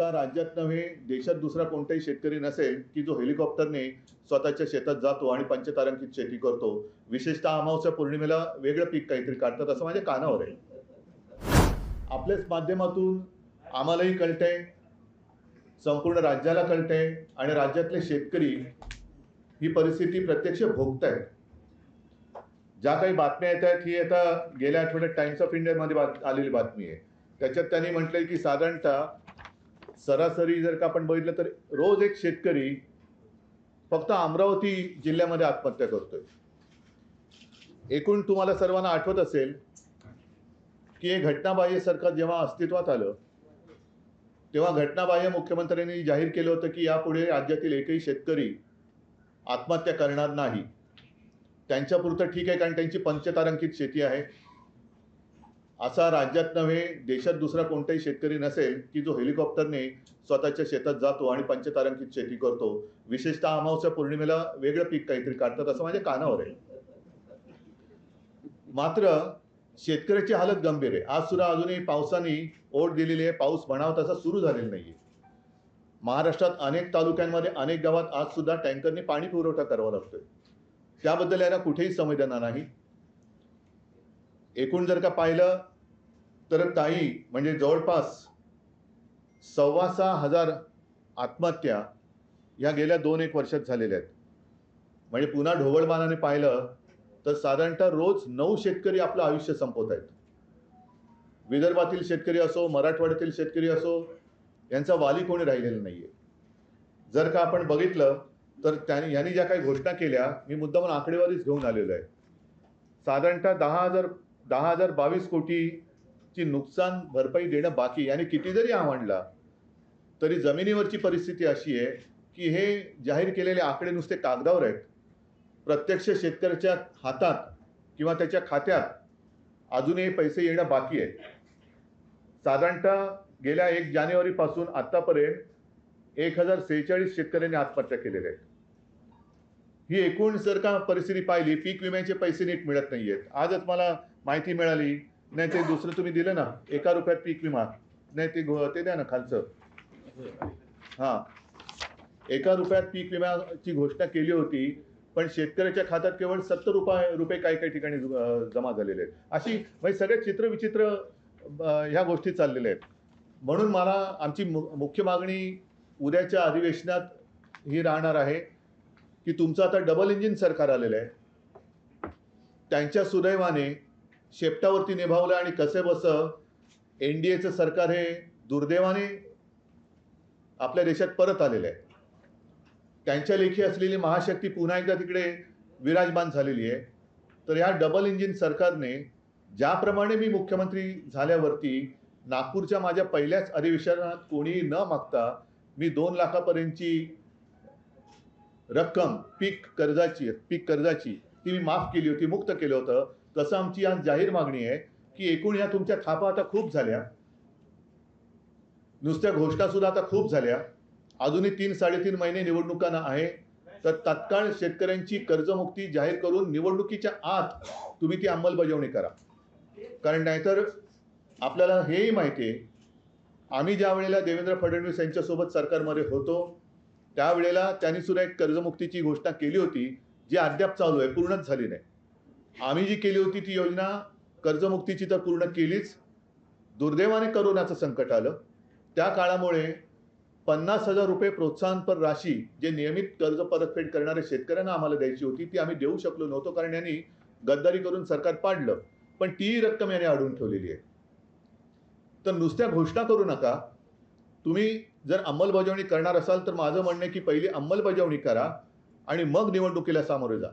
असा राज्यात नव्हे देशात दुसरा कोणताही शेतकरी नसेल की जो हेलिकॉप्टरने स्वतःच्या शेतात जातो आणि पंचतारांकित शेती करतो. विशेषतः अमावस्या पौर्णिमेला वेगळं पीक काहीतरी काढतात असं माझ्या कानावर आहे. आपल्याच माध्यमातून आम्हालाही कळतंय संपूर्ण राज्याला कळतंय आणि राज्यातले शेतकरी ही परिस्थिती प्रत्यक्ष भोगतायत. ज्या काही बातम्या येत आहेत ही आता गेल्या आठवड्यात टाइम्स ऑफ इंडियामध्ये बात आलेली बातमी आहे. त्याच्यात त्यांनी म्हटलंय की साधारणतः सरासरी जर का आपण बघितलं तर रोज एक शेतकरी फक्त अमरावती जिल्ह्यामध्ये आत्महत्या करतोय. एकूण तुम्हाला सर्वांना आठवत असेल की हे घटनाबाह्य सरकार जेव्हा अस्तित्वात आलं तेव्हा घटनाबाह्य मुख्यमंत्र्यांनी जाहीर केलं होतं की यापुढे राज्यातील एकही शेतकरी आत्महत्या करणार नाही. त्यांच्यापुरतं ठीक आहे कारण त्यांची पंचतारांकित शेती आहे. असा राज्यात नव्हे देशात दुसरा कोणताही शेतकरी नसेल की जो हेलिकॉप्टरने स्वतःच्या शेतात जातो आणि पंचतारांकित शेती करतो. विशेषतः अमावस्या पौर्णिमेला वेगळं पीक काहीतरी काढतात असं माझ्या कानावर आहे. मात्र शेतकऱ्याची हालत गंभीर आहे. आज सुद्धा अजूनही पावसाने ओढ दिलेली आहे. पाऊस म्हणावा तसा सुरू झालेला नाहीये. महाराष्ट्रात अनेक तालुक्यांमध्ये अनेक गावात आज सुद्धा टँकरने पाणी पुरवठा करावा लागतोय. त्याबद्दल यांना कुठेही संवेदना नाही. एकूण जर का पाहिलं तर काही म्हणजे जवळपास सव्वा सहा हजार आत्महत्या ह्या गेल्या दोन एक वर्षात झालेल्या आहेत. म्हणजे पुन्हा ढोबळमानाने पाहिलं तर साधारणतः रोज नऊ शेतकरी आपलं आयुष्य संपवत आहेत. विदर्भातील शेतकरी असो मराठवाड्यातील शेतकरी असो यांचा वाली कोणी राहिलेला नाही आहे जर का आपण बघितलं तर त्यांनी यांनी ज्या काही घोषणा केल्या मी मुद्दामून आकडेवारीच घेऊन आलेलो आहे. साधारणतः दहा हजार दहा हजार बावीस कोटीची नुकसान भरपाई देणं बाकी याने किती जरी आवडला तरी जमिनीवरची परिस्थिती अशी आहे की हे जाहीर केलेले आकडे नुसते कागदावर आहेत. प्रत्यक्ष शेतकऱ्याच्या हातात किंवा त्याच्या खात्यात अजूनही पैसे येणं बाकी आहे. साधारणतः गेल्या एक जानेवारीपासून आत्तापर्यंत एक हजार सेहेचाळीस शेतकऱ्यांनी आत्महत्या केलेल्या आहेत. ही एकूण जर का परिस्थिती पाहिली पीक विम्याचे पैसे नीट मिळत नाहीयेत. आजच मला माहिती मिळाली. नाही ते दुसरं तुम्ही दिलं ना एका रुपयात पीक विमा. नाही ते घो- ते द्या ना खालचं. हां. एका रुपयात पीक विम्याची घोषणा केली होती पण शेतकऱ्याच्या खात्यात केवळ सत्तर रुपये रुपये काही काही ठिकाणी जमा झालेले आहेत. अशी म्हणजे सगळे चित्र विचित्र ह्या गोष्टी चाललेल्या आहेत. म्हणून मला आमची मु मुख्य मागणी उद्याच्या अधिवेशनात ही राहणार आहे. की तुमचं आता डबल इंजिन सरकार आलेलं आहे. त्यांच्या सुदैवाने शेपटावरती निभावलं आणि कसे बस एन डी एचं सरकार हे दुर्दैवाने आपल्या देशात परत आलेलं आहे. त्यांच्या लेखी असलेली महाशक्ती पुन्हा एकदा तिकडे विराजमान झालेली आहे. तर या डबल इंजिन सरकारने ज्याप्रमाणे मी मुख्यमंत्री झाल्यावरती नागपूरच्या माझ्या पहिल्याच अधिवेशनात कोणीही न मागता मी दोन लाखापर्यंतची रक्कम पीक कर्जाची पीक कर्जाची ती मी माफ केली होती मुक्त केलं होतं. तसं आमची आज जाहीर मागणी आहे की एकूण या तुमच्या थापा आता खूप झाल्या. नुसत्या घोषणा सुद्धा आता खूप झाल्या. अजूनही तीन साडेतीन महिने निवडणुकांना आहे. तर तत्काळ शेतकऱ्यांची कर्जमुक्ती जाहीर करून निवडणुकीच्या आत तुम्ही ती अंमलबजावणी करा. कारण नाहीतर आपल्याला हेही माहिती आहे आम्ही ज्या वेळेला देवेंद्र फडणवीस यांच्यासोबत सरकारमध्ये होतो त्यावेळेला त्यांनी सुद्धा एक कर्जमुक्तीची घोषणा केली होती जी अद्याप चालू आहे पूर्णच झाली नाही. आम्ही जी केली होती ती योजना कर्जमुक्तीची तर पूर्ण केलीच. दुर्दैवाने करोनाचं संकट आलं. त्या काळामुळे पन्नास हजार रुपये प्रोत्साहनपर राशी जे नियमित कर्ज परतफेड करणाऱ्या शेतकऱ्यांना आम्हाला द्यायची होती ती आम्ही देऊ शकलो नव्हतो कारण यांनी गद्दारी करून सरकार पाडलं. पण ती रक्कम याने अडून ठेवलेली आहे. तर नुसत्या घोषणा करू नका. तुम्ही जर अंमलबजावणी करणार असाल तर माझं म्हणणं आहे की पहिली अंमलबजावणी करा आणि मग निवडणुकीला सामोरे जा.